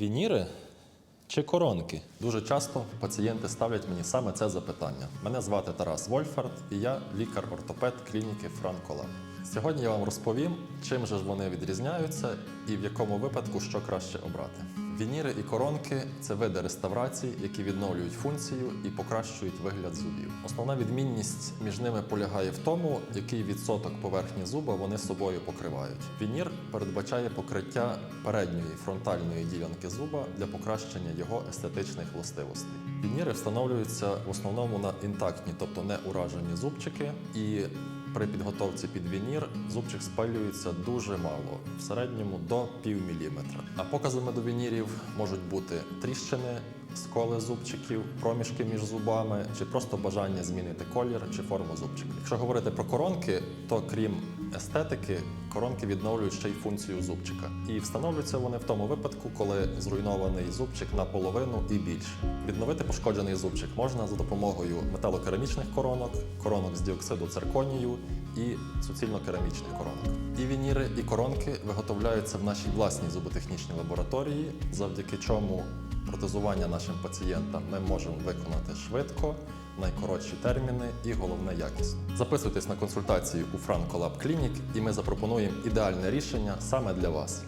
Вініри чи коронки? Дуже часто пацієнти ставлять мені саме це запитання. Мене звати Тарас Вольфард, і я лікар-ортопед клініки Франколаб. Сьогодні я вам розповім, чим же ж вони відрізняються і в якому випадку що краще обрати. Вініри і коронки це види реставрації, які відновлюють функцію і покращують вигляд зубів. Основна відмінність між ними полягає в тому, який відсоток поверхні зуба вони собою покривають. Вінір передбачає покриття передньої фронтальної ділянки зуба для покращення його естетичних властивостей. Вініри встановлюються в основному на інтактні, тобто не уражені зубчики, і при підготовці під вінір зубчик спалюється дуже мало, в середньому до пів міліметра. А показами до вінірів можуть бути тріщини, сколи зубчиків, проміжки між зубами, чи просто бажання змінити колір чи форму зубчика. Якщо говорити про коронки, то крім естетики, коронки відновлюють ще й функцію зубчика. І встановлюються вони в тому випадку, коли зруйнований зубчик наполовину і більше. Відновити пошкоджений зубчик можна за допомогою металокерамічних коронок, коронок з діоксиду цирконію і суцільно-керамічних коронок. І вініри, і коронки виготовляються в нашій власній зуботехнічній лабораторії, завдяки чому протезування нашим пацієнтам ми можемо виконати швидко, найкоротші терміни і головне якісно. Записуйтесь на консультацію у Franco Lab Clinic і ми запропонуємо ідеальне рішення саме для вас.